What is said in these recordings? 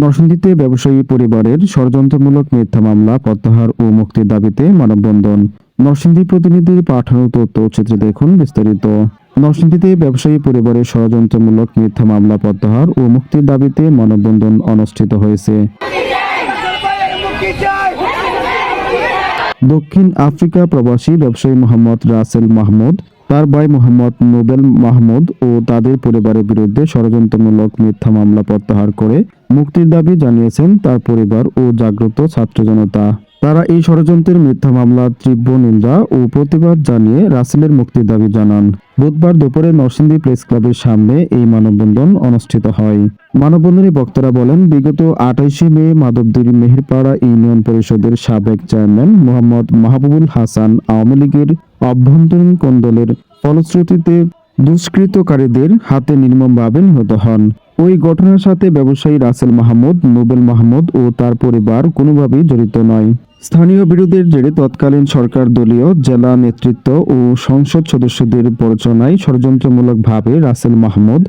নরসিংদীতে ব্যবসায়ী পরিবারের ষড়যন্ত্রমূলক মিথ্যা মামলা প্রত্যাহার ও মুক্তির দাবিতে মানববন্ধন। নরসিংদী প্রতিনিধির পাঠানো তথ্য চিত্রে দেখুন বিস্তারিত। নরসিংদীতে ব্যবসায়ী পরিবারের ষড়যন্ত্রমূলক মিথ্যা মামলা প্রত্যাহার ও মুক্তির দাবিতে মানববন্ধন অনুষ্ঠিত হয়েছে। দক্ষিণ আফ্রিকা প্রবাসী ব্যবসায়ী মোহাম্মদ রাসেল মাহমুদ তার ভাই মোহাম্মদ নোবেল মাহমুদ ও তাদের পরিবারের বিরুদ্ধে ষড়যন্ত্রমূলক মিথ্যা মামলা প্রত্যাহার করে মুক্তির দাবি জানিয়েছেন তার পরিবার ও জাগ্রত ছাত্র জনতা। তারা এই ষড়যন্ত্রের মিথ্যা মামলা তীব্র নিন্দা ও প্রতিবাদ জানিয়ে রাসেলের মুক্তির দাবি জানান। বুধবার দুপুরে নরসিংদী প্রেস ক্লাবের সামনে এই মানববন্ধন অনুষ্ঠিত হয়। মানববন্ধনে বক্তারা বলেন, বিগত আঠাইশে মে মাধবদীর মেহেরপাড়া ইউনিয়ন পরিষদের সাবেক চেয়ারম্যান মোহাম্মদ মাহবুবুল হাসান আওয়ামী লীগের অভ্যন্তরীণ কোন্দলের ফলশ্রুতিতে দুষ্কৃতকারীদের হাতে নির্মমভাবে নিহত হন। ওই ঘটনার সাথে ব্যবসায়ী রাসেল মাহমুদ, নোবেল মাহমুদ ও তার পরিবার কোনোভাবেই জড়িত নয়। স্থানীয় বিরোধের জেরে তৎকালীন সরকার দলীয় জেলা নেতৃত্ব ও সংসদ সদস্যদের প্ররোচনায় ষড়যন্ত্রমূলকভাবে রাসেল মাহমুদ,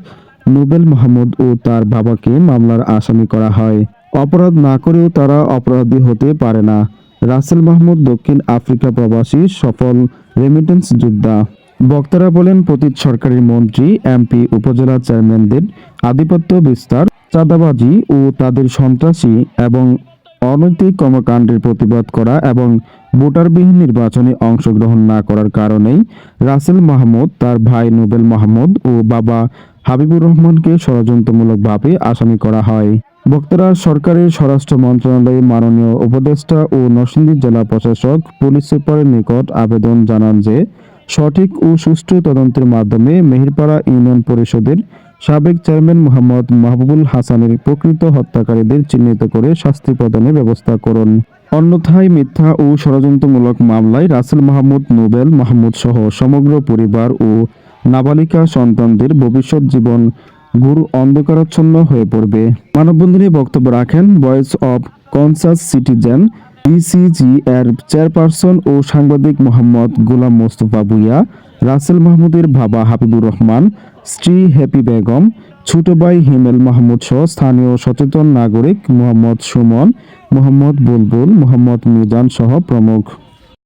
নোবেল মাহমুদ ও তার বাবাকে মামলার আসামি করা হয়। অপরাধ না করেও তারা অপরাধী হতে পারে না। রাসেল মাহমুদ দক্ষিণ আফ্রিকা প্রবাসী, সফল রেমিটেন্স যোদ্ধা। বক্তারা বলেন, পতিত সরকারের মন্ত্রী, এমপি, উপজেলা চেয়ারম্যানদের আধিপত্য বিস্তার, চাঁদাবাজি ও তাদের সন্ত্রাসী এবং অনৈতিক কর্মকাণ্ডের প্রতিবাদ করা এবং ভোটারবিহীন নির্বাচনে অংশগ্রহণ না করার কারণেই রাসেল মাহমুদ, তার ভাই নোবেল মাহমুদ ও বাবা হাবিবুর রহমানকে ষড়যন্ত্রমূলকভাবে আসামি করা হয়। বক্তারা সরকারের স্বরাষ্ট্র মন্ত্রণালয়ের মাননীয় উপদেষ্টা ও নরসিংদী জেলা প্রশাসক পুলিশ সুপারের নিকট আবেদন জানান যে, সঠিক ও সুষ্ঠু তদন্তের মাধ্যমে মেহেরপাড়া ইউনিয়ন পরিষদের সাবেক চেয়ারম্যান মোহাম্মদ মাহবুবুল হাসানের প্রকৃত হত্যাকারীদের চিহ্নিত করে শাস্তি প্রদানের ব্যবস্থা করুন। অন্যথায় মিথ্যা ও ষড়যন্ত্রমূলক মামলায় রাসেল মাহমুদ, নোবেল মাহমুদ সহ সমগ্র পরিবার ও নাবালিকা সন্তানদের ভবিষ্যৎ জীবন গুরু অন্ধকারাচ্ছন্ন হয়ে পড়বে। মানববন্ধনে বক্তব্য রাখেন voice of conscious citizen ECG এর চেয়ারপারসন ও সাংবাদিক মোহাম্মদ গোলাম মোস্তফা ভুইয়া, রাসেল মাহমুদের বাবা হাবিবুর রহমান, স্ত্রী হ্যাপি বেগম, ছোট ভাই হিমেল মাহমুদ সহ স্থানীয় সচেতন নাগরিক মোহাম্মদ সুমন, মোহাম্মদ বুলবুল, মোহাম্মদ মিজান সহ প্রমুখ।